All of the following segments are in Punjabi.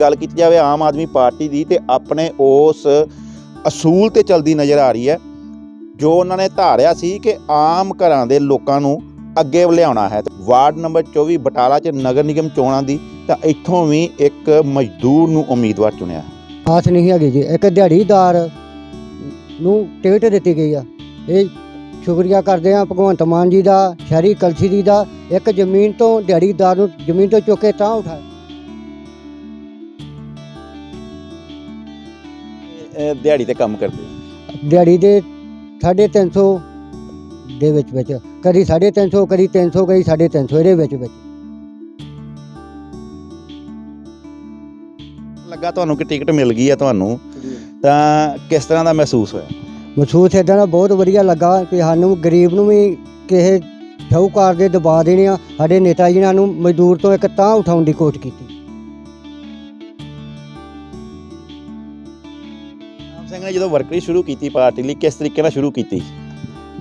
ਗੱਲ ਕੀਤੀ ਜਾਵੇ ਆਮ ਆਦਮੀ ਪਾਰਟੀ ਦੀ ਤੇ ਆਪਣੇ ਉਸ ਅਸੂਲ ਤੇ ਚਲਦੀ ਨਜ਼ਰ ਆ ਰਹੀ ਹੈ, ਜੋ ਉਹਨਾਂ ਨੇ ਧਾਰਿਆ ਸੀ ਕਿ ਆਮ ਘਰਾਂ ਦੇ ਲੋਕਾਂ ਨੂੰ ਅੱਗੇ ਲਿਆਉਣਾ ਹੈ। ਵਾਰਡ ਨੰਬਰ 24 ਬਟਾਲਾ 'ਚ ਨਗਰ ਨਿਗਮ ਚੋਣਾਂ ਦੀ ਤਾਂ ਇੱਥੋਂ ਵੀ ਇੱਕ ਮਜ਼ਦੂਰ ਨੂੰ ਉਮੀਦਵਾਰ ਚੁਣਿਆ। ਆਸ ਨਹੀਂ ਹੈਗੀ ਜੀ, ਇੱਕ ਦਿਹਾੜੀਦਾਰ ਨੂੰ ਟਿਕਟ ਦਿੱਤੀ ਗਈ ਆ। ਇਹ ਸ਼ੁਕਰੀਆ ਕਰਦੇ ਆ ਭਗਵੰਤ ਮਾਨ ਜੀ ਦਾ, ਸ਼ਹਿਰੀ ਕਲਸੀ ਜੀ ਦਾ, ਇੱਕ ਜ਼ਮੀਨ ਤੋਂ ਦਿਹਾੜੀਦਾਰ ਨੂੰ ਜ਼ਮੀਨ ਤੋਂ ਚੁੱਕ ਕੇ ਤਾਂ ਉਠਾਇਆ ਦਿਹਾੜੀ ਤੇ ਕੰਮ ਕਰਦੇ ਦਿਹਾੜੀ ਦੇ 350 ਦੇ ਵਿੱਚ ਵਿੱਚ। ਕਦੀ 350 ਕਦੀ 300 ਕਦੀ 350 ਇਹਦੇ ਵਿੱਚ ਵਿੱਚ। ਲੱਗਾ ਤੁਹਾਨੂੰ ਕਿ ਟਿਕਟ ਮਿਲ ਗਈ ਹੈ ਤੁਹਾਨੂੰ? ਤਾਂ ਕਿਸ ਤਰ੍ਹਾਂ ਦਾ ਮਹਿਸੂਸ ਹੋਇਆ? ਮਹਿਸੂਸ ਇਦਾਂ ਦਾ ਬਹੁਤ ਵਧੀਆ ਲੱਗਾ ਕਿ ਸਾਨੂੰ ਗਰੀਬ ਨੂੰ ਵੀ ਕਿਸੇ ਸ਼ਾਹੂਕਾਰ ਦੇ ਦਬਾ ਦੇਣੇ ਆ। ਸਾਡੇ ਨੇਤਾ ਜੀ ਨੇ ਨੂੰ ਮਜ਼ਦੂਰ ਤੋਂ ਇੱਕ ਤਾਂ ਉਠਾਉਣ ਦੀ ਕੋਸ਼ਿਸ਼ ਕੀਤੀ। ਨੇ ਜਦੋਂ ਵਰਕਰੀ ਸ਼ੁਰੂ ਕੀਤੀ ਪਾਰਟੀ ਲਈ, ਕਿਸ ਤਰੀਕੇ ਨਾਲ ਸ਼ੁਰੂ ਕੀਤੀ?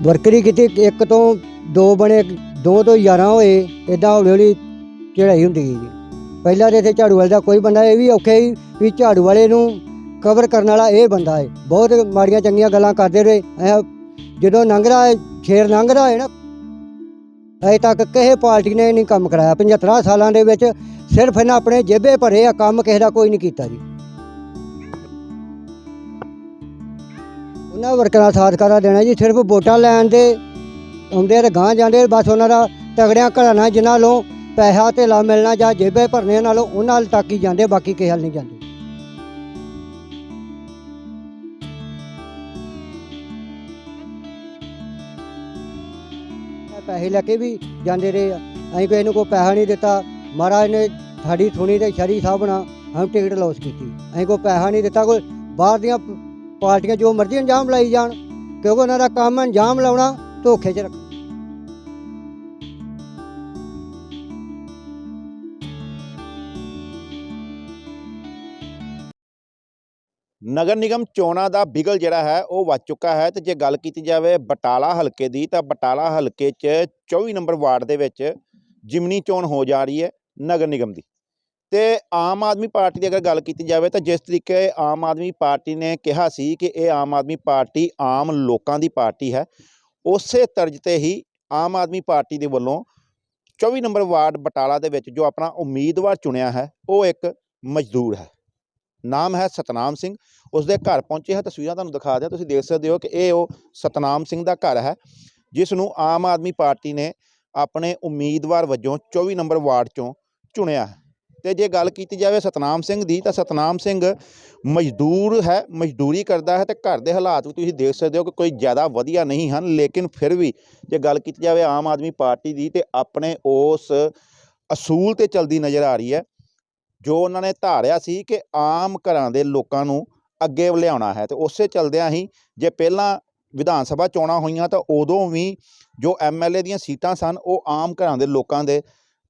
ਵਰਕਰੀ ਕੀਤੀ, ਇੱਕ ਤੋਂ ਦੋ ਬਣੇ, ਦੋ ਤੋਂ 11 ਹੋਏ ਇਦਾਂ ਹੌਲੀ ਹੌਲੀ ਚੜਾਈ ਹੁੰਦੀ ਗਈ ਪਹਿਲਾਂ ਤੇ ਇੱਥੇ ਝਾੜੂ ਵਾਲੇ ਦਾ ਕੋਈ ਬੰਦਾ, ਇਹ ਵੀ ਔਖੇ ਸੀ ਵੀ ਝਾੜੂ ਵਾਲੇ ਨੂੰ ਕਵਰ ਕਰਨ ਵਾਲਾ ਇਹ ਬੰਦਾ ਹੈ। ਬਹੁਤ ਮਾੜੀਆਂ ਚੰਗੀਆਂ ਗੱਲਾਂ ਕਰਦੇ ਰਹੇ। ਐਂ ਜਦੋਂ ਲੰਘਦਾ ਹੈ, ਸ਼ੇਰ ਲੰਘਦਾ ਹੈ ਨਾ, ਅਜੇ ਤੱਕ ਕਿਸੇ ਪਾਰਟੀ ਨੇ ਨਹੀਂ ਕੰਮ ਕਰਾਇਆ। 75 ਸਾਲਾਂ ਦੇ ਵਿੱਚ ਸਿਰਫ ਇਹਨਾਂ ਆਪਣੇ ਜੇਬੇ ਭਰੇ ਆ, ਕੰਮ ਕਿਸੇ ਦਾ ਕੋਈ ਨਹੀਂ ਕੀਤਾ ਜੀ। ਉਹਨਾਂ ਵਰਕਰਾਂ ਦਾ ਸਾਥ ਕਰਾ ਦੇਣਾ ਜੀ, ਸਿਰਫ ਵੋਟਾਂ ਲੈਣ ਦੇ ਆਉਂਦੇ ਤੇ ਗਾਂ ਜਾਂਦੇ ਬਸ ਉਹਨਾਂ ਦਾ ਤਗੜਿਆਂ ਘਰਾਂ ਨਾਲ ਜਿਨ੍ਹਾਂ ਨੂੰ ਪੈਸਾ ਧੇਲਾ ਮਿਲਣਾ ਜਾਂ ਜੇਬੇ ਭਰਨੇ ਨਾਲੋਂ ਉਹਨਾਂ ਨਾਲ ਤੱਕ ਹੀ ਜਾਂਦੇ, ਬਾਕੀ ਕਿਸੇ ਹੱਲ ਨਹੀਂ ਜਾਂਦੇ। ਪੈਸੇ ਲੈ ਕੇ ਵੀ ਜਾਂਦੇ ਰਹੇ ਆ। ਅਸੀਂ ਕੋਈ ਇਹਨੂੰ ਕੋਈ ਪੈਸਾ ਨਹੀਂ ਦਿੱਤਾ। ਮਹਾਰਾਜ ਨੇ ਸਾਡੀ ਸੁਣੀ ਤੇ ਸ਼ਰੀ ਸਾਹਿਬ ਨਾਲ ਅਸੀਂ ਟਿਕਟ ਲੌਸ ਕੀਤੀ। ਅਸੀਂ ਕੋਈ ਪੈਸਾ ਨਹੀਂ ਦਿੱਤਾ, ਕੋਈ ਬਾਹਰ ਦੀਆਂ ਪਾਰਟੀਆਂ ਜੋ ਮਰਜ਼ੀ ਅੰਜਾਮ ਲਾਈ ਜਾਣ, ਕਿਉਂਕਿ ਉਹਨਾਂ ਦਾ ਕੰਮ ਅੰਜਾਮ ਲਾਉਣਾ, ਧੋਖੇ 'ਚ ਰੱਖ ਨਗਰ ਨਿਗਮ ਚੋਣਾਂ ਦਾ ਬਿਗਲ ਜਿਹੜਾ ਹੈ, ਉਹ ਵੱਜ ਚੁੱਕਾ ਹੈ ਤੇ ਜੇ ਗੱਲ ਕੀਤੀ ਜਾਵੇ ਬਟਾਲਾ ਹਲਕੇ ਦੀ, ਤਾਂ ਬਟਾਲਾ ਹਲਕੇ 'ਚ 24 ਨੰਬਰ ਵਾਰਡ ਦੇ ਵਿੱਚ ਜਿਮਨੀ ਚੋਣ ਹੋ ਜਾ ਰਹੀ ਹੈ ਨਗਰ ਨਿਗਮ ਦੀ। ਤੇ ਆਮ ਆਦਮੀ ਪਾਰਟੀ ਦੀ ਅਗਰ ਗੱਲ ਕੀਤੀ ਜਾਵੇ ਤਾਂ ਜਿਸ ਤਰੀਕੇ ਆਮ ਆਦਮੀ ਪਾਰਟੀ ਨੇ ਕਿਹਾ ਸੀ ਕਿ ਇਹ ਆਮ ਆਦਮੀ ਪਾਰਟੀ ਆਮ ਲੋਕਾਂ ਦੀ ਪਾਰਟੀ ਹੈ, ਉਸੇ ਤਰਜ਼ ਤੇ ਹੀ ਆਮ ਆਦਮੀ ਪਾਰਟੀ ਦੇ ਵੱਲੋਂ 24 ਨੰਬਰ ਵਾਰਡ ਬਟਾਲਾ ਦੇ ਵਿੱਚ ਜੋ ਆਪਣਾ ਉਮੀਦਵਾਰ ਚੁਣਿਆ ਹੈ, ਉਹ ਇੱਕ ਮਜ਼ਦੂਰ ਹੈ। ਨਾਮ ਹੈ ਸਤਨਾਮ ਸਿੰਘ ਉਸ ਦੇ ਘਰ ਪਹੁੰਚੇ ਹੈ ਤਸਵੀਰਾਂ ਤੁਹਾਨੂੰ ਦਿਖਾ ਦਿਆਂ, ਤੁਸੀਂ ਦੇਖ ਸਕਦੇ ਹੋ ਕਿ ਇਹ ਉਹ ਸਤਨਾਮ ਸਿੰਘ ਦਾ ਘਰ ਹੈ, ਜਿਸ ਨੂੰ ਆਮ ਆਦਮੀ ਪਾਰਟੀ ਨੇ ਆਪਣੇ ਉਮੀਦਵਾਰ ਵਜੋਂ 24 ਨੰਬਰ ਵਾਰਡ ਚੋਂ ਚੁਣਿਆ ਹੈ। ਤੇ ਜੇ ਗੱਲ ਕੀਤੀ ਜਾਵੇ ਸਤਨਾਮ ਸਿੰਘ ਦੀ, ਤਾਂ ਸਤਨਾਮ ਸਿੰਘ ਮਜ਼ਦੂਰ ਹੈ, ਮਜ਼ਦੂਰੀ ਕਰਦਾ ਹੈ ਤੇ ਘਰ ਦੇ ਹਾਲਾਤ ਵੀ ਤੁਸੀਂ ਦੇਖ ਸਕਦੇ ਹੋ ਕਿ ਕੋਈ ਜ਼ਿਆਦਾ ਵਧੀਆ ਨਹੀਂ ਹਨ, ਲੇਕਿਨ ਫਿਰ ਵੀ ਜੇ ਗੱਲ ਕੀਤੀ ਜਾਵੇ ਆਮ ਆਦਮੀ ਪਾਰਟੀ ਦੀ ਤੇ ਆਪਣੇ ਉਸ ਅਸੂਲ ਤੇ ਚਲਦੀ ਨਜ਼ਰ ਆ ਰਹੀ ਹੈ, ਜੋ ਉਹਨਾਂ ਨੇ ਧਾਰਿਆ ਸੀ ਕਿ ਆਮ ਘਰਾਂ ਦੇ ਲੋਕਾਂ ਨੂੰ ਅੱਗੇ ਲਿਆਉਣਾ ਹੈ। ਤੇ ਉਸੇ ਚਲਦਿਆਂ ਹੀ ਜੇ ਪਹਿਲਾਂ ਵਿਧਾਨ ਸਭਾ ਚੋਣਾਂ ਹੋਈਆਂ ਤਾਂ ਉਦੋਂ ਵੀ ਜੋ ਐਮਐਲਏ ਦੀਆਂ ਸੀਟਾਂ ਸਨ, ਉਹ ਆਮ ਘਰਾਂ ਦੇ ਲੋਕਾਂ ਦੇ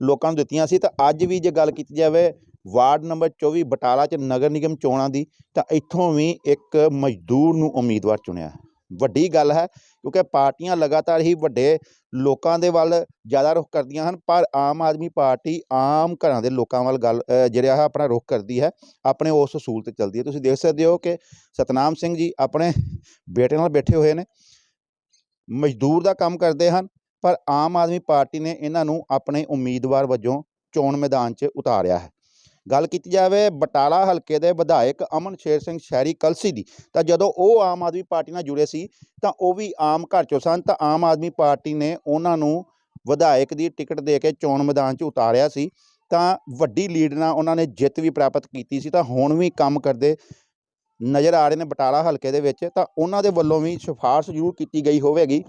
ਲੋਕਾਂ ਨੂੰ ਦਿੱਤੀਆਂ ਸੀ। ਤਾਂ ਅੱਜ ਵੀ ਜੇ ਗੱਲ ਕੀਤੀ ਜਾਵੇ, ਵਾਰਡ ਨੰਬਰ 24 ਬਟਾਲਾ 'ਚ ਨਗਰ ਨਿਗਮ ਚੋਣਾਂ ਦੀ, ਤਾਂ ਇੱਥੋਂ ਵੀ ਇੱਕ ਮਜ਼ਦੂਰ ਨੂੰ ਉਮੀਦਵਾਰ ਚੁਣਿਆ ਵੱਡੀ ਗੱਲ ਹੈ, ਕਿਉਂਕਿ ਪਾਰਟੀਆਂ ਲਗਾਤਾਰ ਹੀ ਵੱਡੇ ਲੋਕਾਂ ਦੇ ਵੱਲ ਜ਼ਿਆਦਾ ਰੁਖ ਕਰਦੀਆਂ ਹਨ, ਪਰ ਆਮ ਆਦਮੀ ਪਾਰਟੀ ਆਮ ਘਰਾਂ ਦੇ ਲੋਕਾਂ ਵੱਲ ਗੱਲ ਜਿਹੜਾ ਹੈ ਆਪਣਾ ਰੁਖ ਕਰਦੀ ਹੈ, ਆਪਣੇ ਉਸ ਅਸੂਲ ਤੇ ਚੱਲਦੀ ਹੈ। ਤੁਸੀਂ ਦੇਖ ਸਕਦੇ ਹੋ ਕਿ ਸਤਨਾਮ ਸਿੰਘ ਜੀ ਆਪਣੇ ਬੇਟੇ ਨਾਲ ਬੈਠੇ ਹੋਏ ਨੇ, ਮਜ਼ਦੂਰ ਦਾ ਕੰਮ ਕਰਦੇ ਹਨ ਪਰ ਆਮ ਆਦਮੀ ਪਾਰਟੀ ਨੇ ਇਹਨਾਂ ਨੂੰ ਆਪਣੇ ਉਮੀਦਵਾਰ ਵਜੋਂ ਚੋਣ ਮੈਦਾਨ 'ਚ ਉਤਾਰਿਆ ਹੈ। ਗੱਲ ਕੀਤੀ ਜਾਵੇ ਬਟਾਲਾ ਹਲਕੇ ਦੇ ਵਿਧਾਇਕ ਅਮਨ ਸ਼ੇਰ ਸਿੰਘ ਸ਼ਹਿਰੀ ਕਲਸੀ ਦੀ, ਤਾਂ ਜਦੋਂ ਉਹ ਆਮ ਆਦਮੀ ਪਾਰਟੀ ਨਾਲ ਜੁੜੇ ਸੀ, ਤਾਂ ਉਹ ਵੀ ਆਮ ਘਰ ਚੋਂ ਸਨ, ਤਾਂ ਆਮ ਆਦਮੀ ਪਾਰਟੀ ਨੇ ਉਹਨਾਂ ਨੂੰ ਵਿਧਾਇਕ ਦੀ ਟਿਕਟ ਦੇ ਕੇ ਚੋਣ ਮੈਦਾਨ 'ਚ ਉਤਾਰਿਆ ਸੀ। ਤਾਂ ਵੱਡੀ ਲੀਡ ਨਾਲ ਉਹਨਾਂ ਨੇ ਜਿੱਤ ਵੀ ਪ੍ਰਾਪਤ ਕੀਤੀ ਸੀ, ਤਾਂ ਹੁਣ ਵੀ ਕੰਮ ਕਰਦੇ ਨਜ਼ਰ ਆ ਰਹੇ ਨੇ ਬਟਾਲਾ ਹਲਕੇ ਦੇ ਵਿੱਚ, ਤਾਂ ਉਹਨਾਂ ਦੇ ਵੱਲੋਂ ਵੀ ਸਿਫਾਰਸ਼ ਜ਼ਰੂਰ ਕੀਤੀ ਗਈ ਹੋਵੇਗੀ।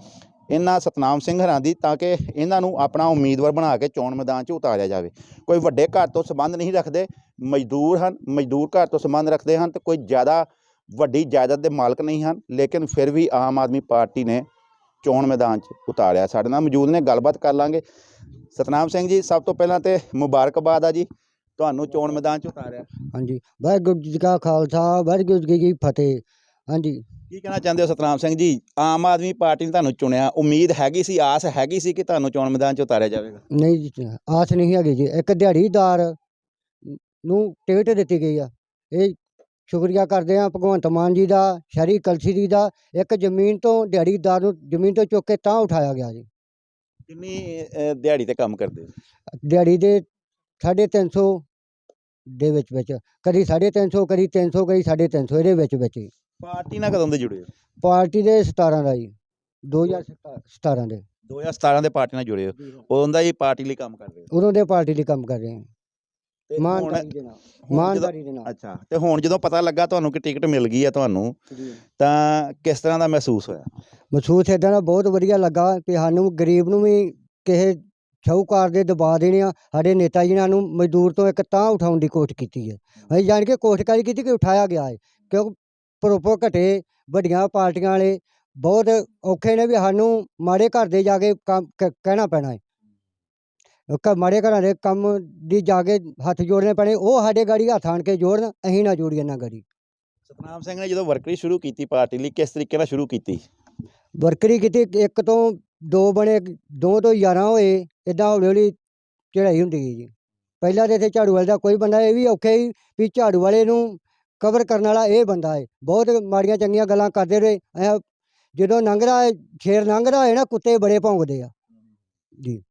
ਇਹਨਾਂ ਸਤਨਾਮ ਸਿੰਘ ਹਰਾਂ ਦੀ ਤਾਂ ਕਿ ਇਹਨਾਂ ਨੂੰ ਆਪਣਾ ਉਮੀਦਵਾਰ ਬਣਾ ਕੇ ਚੋਣ ਮੈਦਾਨ 'ਚ ਉਤਾਰਿਆ ਜਾਵੇ। ਕੋਈ ਵੱਡੇ ਘਰ ਤੋਂ ਸੰਬੰਧ ਨਹੀਂ ਰੱਖਦੇ, ਮਜ਼ਦੂਰ ਹਨ, ਮਜ਼ਦੂਰ ਘਰ ਤੋਂ ਸੰਬੰਧ ਰੱਖਦੇ ਹਨ ਤੇ ਕੋਈ ਜ਼ਿਆਦਾ ਵੱਡੀ ਜਾਇਦਾਦ ਦੇ ਮਾਲਕ ਨਹੀਂ ਹਨ, ਲੇਕਿਨ ਫਿਰ ਵੀ ਆਮ ਆਦਮੀ ਪਾਰਟੀ ਨੇ ਚੋਣ ਮੈਦਾਨ 'ਚ ਉਤਾਰਿਆ। ਸਾਡੇ ਨਾਲ ਮੌਜੂਦ ਨੇ, ਗੱਲਬਾਤ ਕਰ ਲਾਂਗੇ। ਸਤਨਾਮ ਸਿੰਘ ਜੀ, ਸਭ ਤੋਂ ਪਹਿਲਾਂ ਤੇ ਮੁਬਾਰਕਬਾਦ ਆ ਜੀ, ਤੁਹਾਨੂੰ ਚੋਣ ਮੈਦਾਨ 'ਚ ਉਤਾਰਿਆ। ਹਾਂਜੀ, ਵਾਹਿਗੁਰੂ ਜੀ ਕਾ ਖਾਲਸਾ, ਵਾਹਿਗੁਰੂ ਜੀ ਕੀ ਫਤਿਹ। ਹਾਂਜੀ। ਕੀ ਕਹਿਣਾ ਚਾਹੁੰਦੇ ਹੋ ਸਤਨਾਮ ਸਿੰਘ ਜੀ? ਆਮ ਆਦਮੀ ਪਾਰਟੀ ਨੇ ਤੁਹਾਨੂੰ ਚੁਣਿਆ। ਉਮੀਦ ਹੈਗੀ ਸੀ ਆਸ ਹੈਗੀ ਸੀ ਕਿ ਤੁਹਾਨੂੰ ਚੋਣ ਮੈਦਾਨ 'ਚ ਉਤਾਰਿਆ ਜਾਵੇਗਾ? ਨਹੀਂ ਜੀ ਆਸ ਨਹੀਂ ਹੈਗੀ ਜੀ। ਇੱਕ ਦਿਹਾੜੀਦਾਰ ਨੂੰ ਟਿਕਟ ਦਿੱਤੀ ਗਈ ਆ। ਇਹ ਸ਼ੁਕਰੀਆ ਕਰਦੇ ਆ ਭਗਵੰਤ ਮਾਨ ਜੀ ਦਾ ਸ਼ਹਿਰੀ ਕਲਸੀ ਜੀ ਦਾ। ਇੱਕ ਜ਼ਮੀਨ ਤੋਂ ਦਿਹਾੜੀਦਾਰ ਨੂੰ ਜ਼ਮੀਨ ਤੋਂ ਚੁੱਕ ਕੇ ਤਾਂ ਉਠਾਇਆ ਗਿਆ ਜੀ। ਕਿੰਨੀ ਦਿਹਾੜੀ ਤੇ ਕੰਮ ਕਰਦੇ ਹੋ? ਦਿਹਾੜੀ ਦੇ 350 ਦੇ ਵਿੱਚ ਵਿੱਚ। ਕਦੀ 350 ਕਦੀ 300 ਕਦੀ 350 ਇਹਦੇ ਵਿੱਚ ਵਿੱਚ ਹੀ। ਪਾਰਟੀ ਨਾਲ ਕਦੋਂ ਦੇ ਜੁੜੇ ਹੋ? ਪਾਰਟੀ ਦੇ 17 ਦਾ ਜੀ 2017 ਦੇ। 2017 ਦੇ ਪਾਰਟੀ ਨਾਲ ਜੁੜੇ ਹੋ। ਉਦੋਂ ਦਾ ਹੀ ਪਾਰਟੀ ਲਈ ਕੰਮ ਕਰਦੇ ਹੋ। ਉਦੋਂ ਦੇ ਪਾਰਟੀ ਲਈ ਕੰਮ ਕਰ ਰਹੇ ਹਾਂ। ਤੇ ਹੁਣ- ਇਮਾਨਦਾਰੀ ਦੇ ਨਾਲ ਹੁਣ ਜਦੋਂ- ਇਮਾਨਦਾਰੀ ਦੇ ਨਾਲ। ਅੱਛਾ ਤੇ ਹੁਣ ਜਦੋਂ ਪਤਾ ਲੱਗਾ ਤੁਹਾਨੂੰ ਕਿ ਟਿਕਟ ਮਿਲ ਗਈ ਹੈ ਤੁਹਾਨੂੰ ਤਾਂ ਕਿਸ ਤਰ੍ਹਾਂ ਦਾ ਮਹਿਸੂਸ ਹੋਇਆ? ਮਹਿਸੂਸ ਇਦਾਂ ਦਾ ਬਹੁਤ ਵਧੀਆ ਲੱਗਾ ਕਿ ਸਾਨੂੰ ਗਰੀਬ ਨੂੰ ਵੀ ਕਿਸੇ ਸ਼ਾਹੂਕਾਰ ਦੇ ਦਬਾ ਦੇਣੇ ਆ। ਸਾਡੇ ਨੇਤਾ ਜੀ ਨੇ ਸਾਨੂੰ ਮਜ਼ਦੂਰ ਤੋਂ ਇੱਕ ਤਾਂ ਉਠਾਉਣ ਦੀ ਕੋਸ਼ਿਸ਼ ਕੀਤੀ ਹੈ। ਅਸੀਂ ਜਾਣ ਕੇ ਕੋਸ਼ਿਸ਼ ਕੀਤੀ ਕਿ ਉਠਾਇਆ ਗਿਆ ਹੈ। ਕਿਉਂਕਿ ਪ੍ਰੋਪੋ ਘਟੇ ਵੱਡੀਆਂ ਪਾਰਟੀਆਂ ਵਾਲੇ ਬਹੁਤ ਔਖੇ ਨੇ ਵੀ ਸਾਨੂੰ ਮਾੜੇ ਘਰ ਦੇ ਜਾ ਕੇ ਕੰਮ ਕ- ਕਹਿਣਾ ਪੈਣਾ ਹੈ। ਕ- ਮਾੜੇ ਘਰਾਂ ਦੇ ਕੰਮ ਦੀ ਜਾ ਕੇ ਹੱਥ ਜੋੜਨੇ ਪੈਣੇ ਉਹ ਸਾਡੇ ਗਾੜੀ ਹੱਥ ਆਣ ਕੇ ਜੋੜਨ ਅਸੀਂ ਨਾ ਜੋੜੀਏ ਨਾ ਗਾੜੀ। ਸਤਨਾਮ ਸਿੰਘ ਨੇ ਜਦੋਂ ਵਰਕਰੀ ਸ਼ੁਰੂ ਕੀਤੀ ਪਾਰਟੀ ਲਈ ਕਿਸ ਤਰੀਕੇ ਨਾਲ ਸ਼ੁਰੂ ਕੀਤੀ? ਵਰਕਰੀ ਕੀਤੀ ਇੱਕ ਤੋਂ ਦੋ ਬਣੇ ਦੋ ਤੋਂ 11 ਹੋਏ ਇਦਾਂ ਹੌਲੀ ਹੌਲੀ ਚੜਾਈ ਹੁੰਦੀ ਗਈ ਜੀ। ਪਹਿਲਾਂ ਤਾਂ ਇੱਥੇ ਝਾੜੂ ਵਾਲੇ ਦਾ ਕੋਈ ਬੰਦਾ ਇਹ ਵੀ ਔਖੇ ਹੀ ਵੀ ਝਾੜੂ ਵਾਲੇ ਨੂੰ ਕਵਰ ਕਰਨ ਵਾਲਾ ਇਹ ਬੰਦਾ ਹੈ ਬਹੁਤ ਮਾੜੀਆਂ ਚੰਗੀਆਂ ਗੱਲਾਂ ਕਰਦੇ ਰਹੇ। ਐਂ ਜਦੋਂ ਲੰਘਦਾ ਹੈ ਸ਼ੇਰ ਲੰਘਦਾ ਹੋਏ ਨਾ, ਕੁੱਤੇ ਬੜੇ ਭੌਂਕਦੇ ਆ। ਜੀ।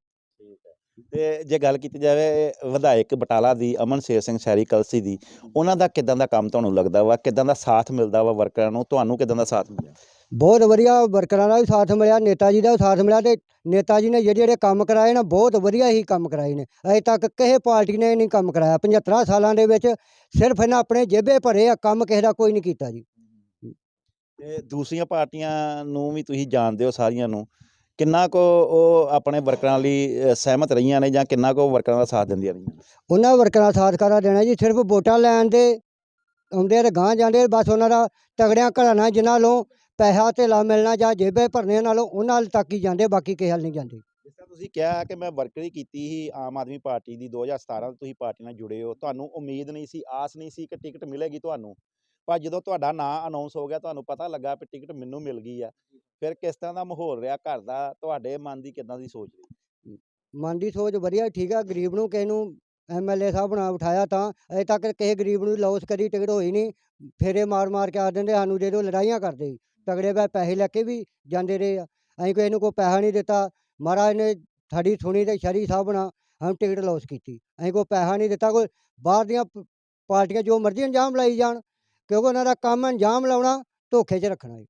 ਤੇ ਜੇ ਗੱਲ ਕੀਤੀ ਜਾਵੇ ਵਿਧਾਇਕ ਬਟਾਲਾ ਦੀ, ਅਮਨ ਸ਼ੇਰ ਸਿੰਘ ਸ਼ਹਿਰੀ ਕਲਸੀ ਦੀ, ਉਹਨਾਂ ਦਾ ਕਿਦਾਂ ਦਾ ਕੰਮ ਤੁਹਾਨੂੰ ਲੱਗਦਾ ਵਾ? ਕਿਦਾਂ ਦਾ ਸਾਥ ਮਿਲਦਾ ਵਾ ਵਰਕਰਾਂ ਨੂੰ? ਤੁਹਾਨੂੰ ਕਿਦਾਂ ਦਾ ਸਾਥ ਮਿਲਿਆ? ਬਹੁਤ ਵਧੀਆ ਵਰਕਰਾਂ ਦਾ ਵੀ ਸਾਥ ਮਿਲਿਆ ਨੇਤਾ ਜੀ ਦਾ ਵੀ ਸਾਥ ਮਿਲਿਆ ਤੇ ਨੇਤਾ ਜੀ ਨੇ ਜਿਹੜੇ ਜਿਹੜੇ ਕੰਮ ਕਰਾਏ ਨਾ ਬਹੁਤ ਵਧੀਆ ਹੀ ਕੰਮ ਕਰਾਏ ਨੇ। ਅਜੇ ਤੱਕ ਕਿਸੇ ਪਾਰਟੀ ਨੇ ਨਹੀਂ ਕੰਮ ਕਰਾਇਆ 75 ਸਾਲਾਂ ਦੇ ਵਿੱਚ ਸਿਰਫ ਇਹਨਾਂ ਆਪਣੇ ਜੇਬੇ ਭਰੇ ਆ ਕੰਮ ਕਿਸੇ ਦਾ ਕੋਈ ਨਹੀਂ ਕੀਤਾ ਜੀ। ਤੇ ਦੂਸਰੀਆਂ ਪਾਰਟੀਆਂ ਨੂੰ ਵੀ ਤੁਸੀਂ ਜਾਣਦੇ ਹੋ ਸਾਰੀਆਂ ਨੂੰ ਕਿੰਨਾ ਕੋ ਉਹ ਆਪਣੇ ਵਰਕਰਾਂ ਲਈ ਸਹਿਮਤ ਰਹੀਆਂ ਨੇ ਜਾਂ ਕਿੰਨਾ ਕੋ ਵਰਕਰਾਂ ਦਾ ਸਾਥ ਦਿੰਦੀਆਂ ਰਹੀਆਂ ਉਹਨਾਂ ਵਰਕਰਾਂ ਦਾ ਸਾਥ ਕਰਾ ਦੇਣਾ ਜੀ? ਸਿਰਫ ਵੋਟਾਂ ਲੈਣ ਦੇ ਆਉਂਦੇ ਤੇ ਗਾਂ ਜਾਂਦੇ ਬਸ ਉਹਨਾਂ ਦਾ ਤਗੜਿਆਂ ਘਰਾਂ ਨਾਲ ਜਿਨ੍ਹਾਂ ਨੂੰ ਪੈਸਾ ਧੇਲਾ ਮਿਲਣਾ ਜਾਂ ਜੇਬੇ ਭਰਨੇ ਨਾਲੋਂ ਉਹਨਾਂ ਵੱਲ ਤੱਕ ਹੀ ਜਾਂਦੇ ਬਾਕੀ ਕਿਸੇ ਵੱਲ ਨਹੀਂ ਜਾਂਦੇ। ਜਿਸ ਤਰ੍ਹਾਂ ਤੁਸੀਂ ਕਿਹਾ ਕਿ ਮੈਂ ਵਰਕਰੀ ਕੀਤੀ ਸੀ ਆਮ ਆਦਮੀ ਪਾਰਟੀ ਦੀ 2017 ਤੋਂ ਤੁਸੀਂ ਪਾਰਟੀ ਨਾਲ ਜੁੜੇ ਹੋ ਤੁਹਾਨੂੰ ਉਮੀਦ ਨਹੀਂ ਸੀ ਆਸ ਨਹੀਂ ਸੀ ਕਿ ਟਿਕਟ ਮਿਲੇਗੀ ਤੁਹਾਨੂੰ। ਪਰ ਜਦੋਂ ਤੁਹਾਡਾ ਨਾਂ ਅਨਾਉਂਸ ਹੋ ਗਿਆ ਤੁਹਾਨੂੰ ਪਤਾ ਲੱਗਾ ਕਿ ਟਿਕਟ ਮੈਨੂੰ ਮਿਲ ਗਈ ਆ। ਫਿਰ ਕਿਸ ਤਰ੍ਹਾਂ ਦਾ ਮਾਹੌਲ ਰਿਹਾ ਘਰ ਦਾ? ਤੁਹਾਡੇ ਮਨ ਦੀ ਕਿੱਦਾਂ ਦੀ ਸੋਚ ਰਹੀ? ਮਨ ਦੀ ਸੋਚ ਵਧੀਆ ਠੀਕ ਆ। ਗਰੀਬ ਨੂੰ ਕਿਸੇ ਨੂੰ ਐਮਐਲਏ ਸਾਹਿਬ ਬਣਾ ਬਿਠਾਇਆ ਤਾਂ ਅਜੇ ਤੱਕ ਕਿਸੇ ਗਰੀਬ ਨੂੰ ਲੌਸ ਕਦੀ ਟਿਕਟ ਹੋਈ ਨਹੀਂ। ਫੇਰੇ ਮਾਰ ਮਾਰ ਕੇ ਆ ਦਿੰਦੇ ਸਾਨੂੰ ਦੇ ਦਿਓ ਲੜਾਈਆਂ ਕਰਦੇ। ਤਗੜੇ ਪੈ ਪੈਸੇ ਲੈ ਕੇ ਵੀ ਜਾਂਦੇ ਰਹੇ ਆ। ਅਸੀਂ ਕੋਈ ਇਹਨੂੰ ਕੋਈ ਪੈਸਾ ਨਹੀਂ ਦਿੱਤਾ। ਮਹਾਰਾਜ ਨੇ ਸਾਡੀ ਸੁਣੀ ਤੇ ਸ਼ਰੀ ਸਾਹਿਬ ਬਣਾ ਸਾਨੂੰ ਟਿਕਟ ਲੌਸ ਕੀਤੀ। ਅਸੀਂ ਕੋਈ ਪੈਸਾ ਨਹੀਂ ਦਿੱਤਾ ਕੋਈ ਬਾਹਰ ਦੀਆਂ ਪ- ਪਾਰਟੀਆਂ ਜੋ ਮਰਜ਼ੀ ਅੰਜਾਮ ਲਾਈ ਜਾਣ ਕਿਉਂਕਿ ਉਹਨਾਂ ਦਾ ਕੰਮ ਅੰਜਾਮ ਲਾਉਣਾ ਧੋਖੇ 'ਚ ਰੱਖਣਾ ਹੈ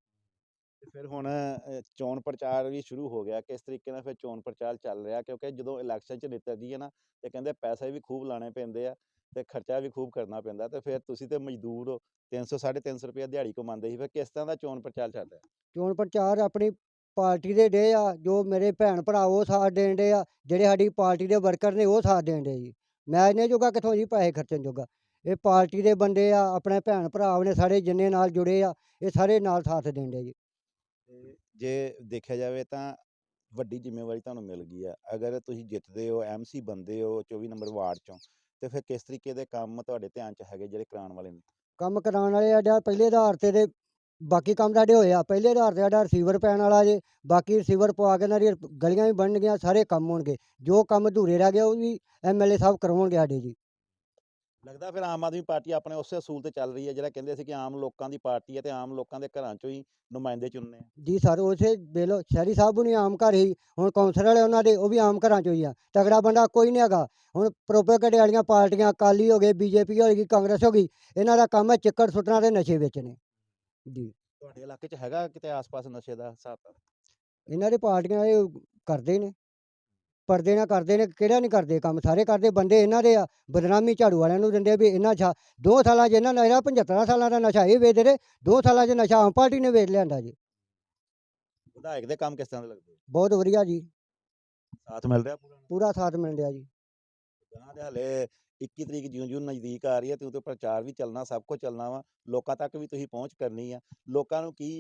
ਤੇ ਫਿਰ ਹੁਣ ਅ, ਚੋਣ ਪ੍ਰਚਾਰ ਵੀ ਸ਼ੁਰੂ ਹੋ ਗਿਆ। ਕਿਸ ਤਰੀਕੇ ਨਾਲ ਫਿਰ ਚੋਣ ਪ੍ਰਚਾਰ ਚੱਲ ਰਿਹਾ? ਕਿਉਂਕਿ ਜਦੋਂ ਇਲੈਕਸ਼ਨ 'ਚ ਨੇਤਾ ਹੈ ਨਾ ਤੇ ਕਹਿੰਦੇ ਪੈਸੇ ਵੀ ਖੂਬ ਲਾਣੇ ਪੈਂਦੇ ਆ। ਤੇ ਖਰਚਾ ਵੀ ਖੂਬ ਕਰਨਾ ਪੈਂਦਾ ਤੇ ਫਿਰ ਤੁਸੀਂ ਤੇ ਮਜ਼ਦੂਰ ਹੋ 300 350 ਰੁਪਏ ਦਿਹਾੜੀ ਕਮਾਉਂਦੇ ਸੀ ਫਿਰ ਕਿਸ ਤਰ੍ਹਾਂ ਦਾ ਚੋਣ ਪ੍ਰਚਾਰ ਚੱਲ ਰਿਹਾ? ਚੋਣ ਪ੍ਰਚਾਰ ਆਪਣੀ ਪਾਰਟੀ ਦੇ ਡੇ ਆ ਜੋ ਮੇਰੇ ਭੈਣ ਭਰਾ ਉਹ ਸਾਥ ਦੇਣ ਡੇ ਆ ਜਿਹੜੇ ਸਾਡੀ ਪਾਰਟੀ ਦੇ ਵਰਕਰ ਨੇ ਉਹ ਸਾਥ ਦੇਣ ਡੇ ਜੀ। ਮੈਂ ਇਹਨੇ ਜੋਗਾ ਕਿੱਥੋਂ ਜੀ ਪੈਸੇ ਖਰਚਣ ਜੋਗਾ? ਇਹ ਪਾਰਟੀ ਦੇ ਬੰਦੇ ਆ ਆਪਣੇ ਭੈਣ ਭਰਾ ਨੇ ਸਾਰੇ ਜਿੰਨੇ ਨਾਲ ਜੁੜੇ ਆ ਇਹ ਸਾਰੇ ਨਾਲ ਸਾਥ ਦੇਣ ਡੇ ਜੀ। ਜੇ ਦੇਖਿਆ ਜਾਵੇ ਤਾਂ ਵੱਡੀ ਜ਼ਿੰਮੇਵਾਰੀ ਤੁਹਾਨੂੰ ਮਿਲ ਗਈ ਆ। ਅਗਰ ਤੁਸੀਂ ਜਿੱਤਦੇ ਹੋ ਐਮਸੀ ਬੰਦੇ ਹੋ 24 ਨੰਬਰ ਵਾਰਡ ਚੋਂ ਤੇ ਫਿਰ ਕਿਸ ਤਰੀਕੇ ਦੇ ਕੰਮ ਤੁਹਾਡੇ ਧਿਆਨ 'ਚ ਹੈਗੇ ਜਿਹੜੇ ਕਰਾਉਣ ਵਾਲੇ ਨੇ? ਕੰਮ ਕਰਾਉਣ ਵਾਲੇ ਸਾਡਾ ਪਹਿਲੇ ਆਧਾਰ ਤੇ ਦੇ ਬਾਕੀ ਕੰਮ ਸਾਡੇ ਹੋਏ ਆ। ਪਹਿਲੇ ਆਧਾਰ ਤੇ ਸਾਡਾ ਰਿਸੀਵਰ ਪੈਣ ਵਾਲਾ ਜੇ, ਬਾਕੀ ਰਿਸੀਵਰ ਪਵਾ ਕੇ ਇਹਨਾਂ ਦੀ ਗਲੀਆਂ ਵੀ ਬਣਨਗੀਆਂ, ਸਾਰੇ ਕੰਮ ਹੋਣਗੇ। ਜੋ ਕੰਮ ਅਧੂਰੇ ਰਹਿ ਗਏ ਉਹ ਵੀ ਐਮਐਲਏ ਸਾਹਿਬ ਕਰਵਾਉਣਗੇ ਸਾਡੇ ਜੀ। ਲੱਗਦਾ ਫਿਰ ਆਮ ਆਦਮੀ ਪਾਰਟੀ ਆਪਣੇ ਉਸੇ ਅਸੂਲ ਤੇ ਚੱਲ ਰਹੀ ਹੈ ਜਿਹੜਾ ਕਹਿੰਦੇ ਸੀ ਕਿ ਆਮ ਲੋਕਾਂ ਦੀ ਪਾਰਟੀ ਹੈ ਤੇ ਆਮ ਲੋਕਾਂ ਦੇ ਘਰਾਂ 'ਚੋਂ ਹੀ ਨੁਮਾਇੰਦੇ ਚੁਣਨੇ ਆ। ਜੀ ਸਰ ਉਸੇ ਵੇਲੋ ਸ਼ਹਿਰੀ ਸਾਹਿਬ ਨੂੰ ਆਮ ਘਰ ਹੀ ਹੁਣ ਕੌਂਸਲਰ ਵਾਲੇ ਉਹਨਾਂ ਦੇ ਉਹ ਵੀ ਆਮ ਘਰਾਂ ਚੋਂ ਹੀ ਆ। ਤਗੜਾ ਬੰਦਾ ਕੋਈ ਨਹੀਂ ਹੈਗਾ। ਹੁਣ ਪ੍ਰੋਪੇਗੈਂਡੇ ਵਾਲੀਆਂ ਪਾਰਟੀਆਂ ਅਕਾਲੀ ਹੋ ਗਏ ਬੀਜੇਪੀ ਹੋ ਗਈ ਕਾਂਗਰਸ ਹੋ ਗਈ ਇਹਨਾਂ ਦਾ ਕੰਮ ਹੈ ਚਿੱਕੜ ਸੁੱਟਣਾ ਤੇ ਨਸ਼ੇ ਵੇਚਣੇ। ਜੀ। ਤੁਹਾਡੇ ਇਲਾਕੇ 'ਚ ਹੈਗਾ ਕਿਤੇ ਆਸ-ਪਾਸ ਨਸ਼ੇ ਦਾ ਹਿਸਾਬ ਇਹਨਾਂ ਦੇ ਪਾਰਟੀਆਂ ਇਹ ਕਰਦੇ ਨੇ। ਪਰਦੇ ਨਾਲ ਕਰਦੇ ਨੇ ਕਿਹੜਾ ਨਹੀਂ ਕਰਦੇ ਕੰਮ? ਸਾਰੇ ਕਰਦੇ ਬੰਦੇ ਇਹਨਾਂ ਦੇ ਆ ਬਦਨਾਮੀ ਝਾੜੂ ਵਾਲਿਆਂ ਨੂੰ ਦਿੰਦੇ ਵੀ ਇਹਨਾਂ ਛਾ ਦੋ ਸਾਲਾਂ 'ਚ ਇਹਨਾਂ ਨਸ਼ਾ 75 ਸਾਲਾਂ ਦਾ ਨਸ਼ਾ ਇਹ ਵੇਚਦੇ ਰਹੇ ਦੋ ਸਾਲਾਂ 'ਚ ਨਸ਼ਾ ਆਮ ਪਾਰਟੀ ਨੇ ਵੇਚ ਲਿਆਂਦਾ ਜੀ। ਵਿਧਾਇਕ ਦੇ ਕੰਮ ਕਿਸ ਤਰ੍ਹਾਂ ਦੇ ਲੱਗਦੇ? ਬਹੁਤ ਵਧੀਆ ਜੀ। ਸਾਥ ਮਿਲ ਰਿਹਾ ਪੂਰਾ? ਪੂਰਾ ਸਾਥ ਮਿਲ ਰਿਹਾ ਜੀ। ਗਾਂ ਦੇ ਹਲੇ 21 ਤਰੀਕ ਜਿਉਂ-ਜਿਉਂ ਨਜ਼ਦੀਕ ਆ ਰਹੀ ਹੈ ਤੇ ਉਹਦੇ ਪ੍ਰਚਾਰ ਵੀ ਚੱਲਣਾ ਸਭ ਕੁਝ ਚੱਲਣਾ ਵਾ। ਲੋਕਾਂ ਤੱਕ ਵੀ ਤੁਸੀਂ ਪਹੁੰਚ ਕਰਨੀ ਆ। ਲੋਕਾਂ ਨੂੰ ਕੀ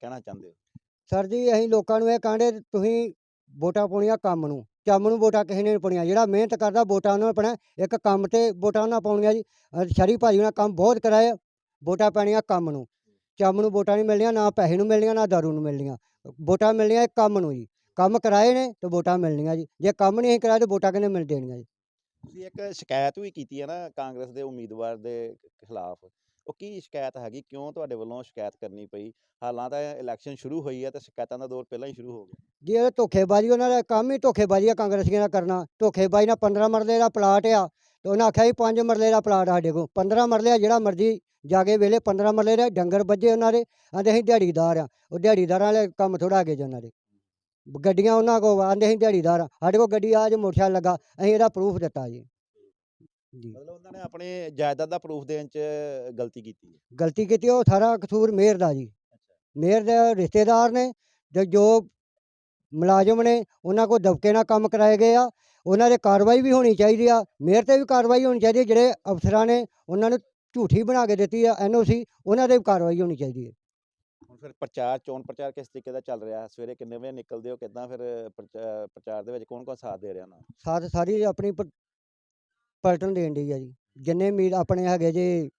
ਕਹਿਣਾ ਚਾਹੁੰਦੇ ਹੋ? ਸਰ ਜੀ ਅਸੀਂ ਲੋਕਾਂ ਨੂੰ ਇਹ ਕਹਿੰਦੇ ਤੁਸੀਂ ਵੋਟਾਂ ਪਾਉਣੀਆਂ ਕੰਮ ਨੂੰ। ਕੰਮ ਨੂੰ ਵੋਟਾਂ ਕਿਸੇ ਨੇ ਨਹੀਂ ਪਾਉਣੀਆਂ। ਜਿਹੜਾ ਮਿਹਨਤ ਕਰਦਾ ਵੋਟਾਂ ਉਹਨਾਂ ਨੂੰ ਪਾਉਣਾ ਇੱਕ ਕੰਮ ਤੇ ਵੋਟਾਂ ਉਹਨਾਂ ਪਾਉਣੀਆਂ ਜੀ। ਅਹ ਸ਼ਰੀ ਭਾਜੀ ਉਹਨਾਂ ਕੰਮ ਬਹੁਤ ਕਰਾਇਆ, ਵੋਟਾਂ ਪੈਣੀਆਂ ਕੰਮ ਨੂੰ। ਕੰਮ ਨੂੰ ਵੋਟਾਂ ਨਹੀਂ ਮਿਲਣੀਆਂ, ਨਾ ਪੈਸੇ ਨੂੰ ਮਿਲਣੀਆਂ, ਨਾ ਦਾਰੂ ਨੂੰ ਮਿਲਣੀਆਂ। ਵੋਟਾਂ ਮਿਲਣੀਆਂ ਇੱਕ ਕੰਮ ਨੂੰ ਜੀ। ਕੰਮ ਕਰਾਏ ਨੇ ਤੇ ਵੋਟਾਂ ਮਿਲਣੀਆਂ ਜੀ। ਜੇ ਕੰਮ ਨਹੀਂ ਅਸੀਂ ਕਰਾਇਆ ਤੇ ਵੋਟਾਂ ਕਿਹਨੇ ਮਿਲ ਦੇਣੀਆਂ ਜੀ? ਤੁਸੀਂ ਇੱਕ ਸ਼ਿਕਾਇਤ ਵੀ ਕੀਤੀ ਹੈ ਨਾ ਕਾਂਗਰਸ ਦੇ ਉਮੀਦਵਾਰ ਦੇ ਖਿਲਾਫ। ਉਹ ਕੀ ਸ਼ਿਕਾਇਤ ਹੈਗੀ? ਕਿਉਂ ਤੁਹਾਡੇ ਵੱਲੋਂ ਸ਼ਿਕਾਇਤ ਕਰਨੀ ਪਈ? ਹਾਲਾਂ ਤਾਂ ਇਲੈਕਸ਼ਨ ਸ਼ੁਰੂ ਹੋਈ ਹੈ ਤੇ ਸ਼ਿਕਾਇਤਾਂ ਦਾ ਦੌਰ ਪਹਿਲਾਂ ਹੀ ਸ਼ੁਰੂ ਹੋ ਗਿਆ। ਜੇ ਇਹ ਧੋਖੇਬਾਜ਼ੀ ਉਹਨਾਂ ਦਾ ਕੰਮ ਹੀ ਧੋਖੇਬਾਜ਼ੀ ਆ ਕਾਂਗਰਸੀਆਂ ਨਾਲ ਕਰਨਾ। ਧੋਖੇਬਾਜ਼ੀ ਨਾਲ 15 ਮਰਲੇ ਦਾ ਪਲਾਟ ਆ ਤੇ ਉਹਨਾਂ ਆਖਿਆ ਸੀ 5 ਮਰਲੇ ਦਾ ਪਲਾਟ ਸਾਡੇ ਕੋਲ। 15 ਮਰਲੇ ਆ, ਜਿਹੜਾ ਮਰਜ਼ੀ ਜਾ ਕੇ ਵੇਲੇ 15 ਮਰਲੇ ਦੇ ਡੰਗਰ ਵੱਜੇ ਉਹਨਾਂ ਦੇ ਆਂਦੇ ਅਸੀਂ ਦਿਹਾੜੀਦਾਰ ਆ। ਉਹ ਦਿਹਾੜੀਦਾਰਾਂ ਵਾਲੇ ਕੰਮ ਥੋੜਾ ਅੱਗੇ ਜੀ ਉਹਨਾਂ ਦੇ। ਗੱਡੀਆਂ ਉਹਨਾਂ ਕੋਲ ਆਂਦੇ ਅਸੀਂ ਦਿਹਾੜੀਦਾਰ ਆ। ਸਾਡੇ ਕੋਲ ਗੱਡੀ ਆ ਜੇ ਮੋਟਰਸਾਈਕਲ ਲੱਗਾ, ਅਸੀਂ ਇਹਦਾ ਪ੍ਰੂਫ ਦਿੱਤਾ ਜੀ। ਮਤਲਬ ਉਹਨਾਂ ਨੇ ਆਪਣੇ ਜਾਇਦਾਦ ਦਾ ਪ੍ਰੂਫ ਦੇਣ 'ਚ ਗਲਤੀ ਕੀਤੀ ਹੈ। ਗਲਤੀ ਕੀਤੀ ਉਹ ਸਾਰਾ ਕਸੂਰ ਮੇਅਰ ਦਾ ਜੀ। ਮੇਅਰ ਦੇ ਰਿਸ਼ਤੇਦਾਰ ਨੇ ਤੇ ਜੋ ਮੁਲਾਜ਼ਮ ਨੇ ਉਹਨਾਂ ਕੋਲ ਦਬਕੇ ਨਾਲ ਕੰਮ ਕਰਾਏ ਗਏ ਆ। ਉਹਨਾਂ ਦੇ ਕਾਰਵਾਈ ਵੀ ਹੋਣੀ ਚਾਹੀਦੀ ਆ। ਮੇਅਰ ਤੇ ਵੀ ਕਾਰਵਾਈ ਹੋਣੀ ਚਾਹੀਦੀ ਹੈ ਜਿਹੜੇ ਅਫਸਰਾਂ ਨੇ ਉਹਨਾਂ ਨੂੰ ਝੂਠੀ ਬਣਾ ਕੇ ਦਿੱਤੀ ਆ ਐਨਓਸੀ ਉਹਨਾਂ ਤੇ ਵੀ ਕਾਰਵਾਈ ਹੋਣੀ ਚਾਹੀਦੀ ਹੈ। ਹੁਣ ਫਿਰ ਪ੍ਰਚਾਰ ਚੋਣ ਪ੍ਰਚਾਰ ਕਿਸ ਤਰੀਕੇ ਦਾ ਚੱਲ ਰਿਹਾ? ਸਵੇਰੇ ਕਿੰਨੇ ਵਜੇ ਨਿਕਲਦੇ ਹੋ? ਕਿੱਦਾਂ ਫਿਰ ਪ੍ਰਚਾ- ਪ੍ਰਚਾਰ ਦੇ ਵਿੱਚ ਕੌਣ ਕੌਣ ਸਾਥ ਦੇ ਰਿਹਾ ਨਾ ਸਾਥ ਸਾਰੀ ਆਪਣੀ ਪ- ਪਲਟਨ ਦੇਣ ਦੀ ਆ ਜੀ। ਜਿੰਨੇ ਮੀਰ ਆਪਣੇ ਹੈਗੇ ਜੇ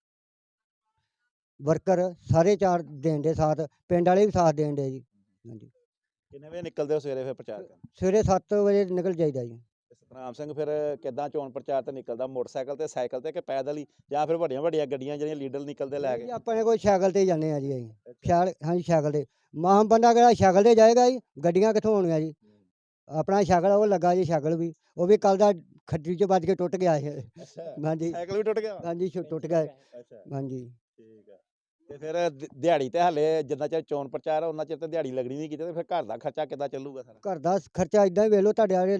ਵਰਕਰ ਸਾਰੇ ਚਾਰ ਦੇਣ ਦੇ ਸਾਥ ਪਿੰਡ ਵਾਲੇ ਵੀ ਸਾਥ ਦੇਣ ਦੇ ਜੀ। ਹਾਂਜੀ। ਕਿੰਨੇ ਵਜੇ ਨਿਕਲਦੇ ਹੋ ਸਵੇਰੇ ਫਿਰ ਪ੍ਰਚਾਰ ਕਰਨ? ਸਵੇਰੇ 7 ਵਜੇ ਨਿਕਲ ਜਾਈਦਾ ਜੀ। ਸਤਨਾਮ ਸਿੰਘ ਫਿਰ ਕਿੱਦਾਂ ਚੋਣ ਪ੍ਰਚਾਰ ਤੇ ਨਿਕਲਦਾ? ਮੋਟਰਸਾਈਕਲ ਤੇ ਸਾਈਕਲ ਤੇ ਕਿ ਪੈਦਲ ਹੀ? ਜਾਂ ਫਿਰ ਵੱਡੀਆਂ ਵੱਡੀਆਂ ਗੱਡੀਆਂ ਜਿਹੜੀਆਂ ਲੀਡਰ ਨਿਕਲਦੇ ਲੈ ਕੇ? ਆਪਣੇ ਕੋਲ ਸਾਈਕਲ ਤੇ ਜਾਂਦੇ ਆ ਜੀ ਅਸੀਂ। ਸਾਈਕਲ ਹਾਂਜੀ ਸਾਈਕਲ ਤੇ। ਮਾਂ ਬੰਦਾ ਕਿਹੜਾ ਸਾਈਕਲ ਤੇ ਜਾਏਗਾ ਜੀ ਗੱਡੀਆਂ ਕਿੱਥੋਂ ਹੋਣੀਆਂ ਜੀ? ਆਪਣਾ ਸਾਈਕਲ ਉਹ ਲੱਗਾ ਜੀ ਸਾਈਕਲ ਵੀ। ਉਹ ਵੀ ਕੱਲ ਦਾ ਖੱਡੀ ਚ ਵੱਜ ਕੇ ਟੁੱਟ ਗਿਆ ਹੈ ਅੱਛਾ ਹਾਂਜੀ। ਸਾਈਕਲ ਵੀ ਟੁੱਟ ਗਿਆ? ਹਾਂਜੀ ਛੁ- ਟੁੱਟ ਗਿਆ। ਅੱਛਾ। ਹਾਂਜੀ। ਠੀਕ ਆ। ਤੇ ਫਿਰ ਦਿ- ਦਿਹਾੜੀ ਤੇ ਹਲੇ ਜਿੰਨਾ ਚਿਰ ਚੋਣ ਪ੍ਰਚਾਰ ਆ ਉਹਨਾਂ ਚਿਰ ਤੇ ਦਿਹਾੜੀ ਲੱਗਣੀ ਨਹੀਂ ਕਿਤੇ ਤੇ ਫਿਰ ਘਰ ਦਾ ਖਰਚਾ ਕਿੱਦਾਂ ਚੱਲੂਗਾ ਸਾਰਾ? ਘਰ ਦਾ ਖਰਚਾ ਇਦਾਂ ਹੀ ਵੇਲੋ ਤੁਹਾਡੇ ਵਾਲੇ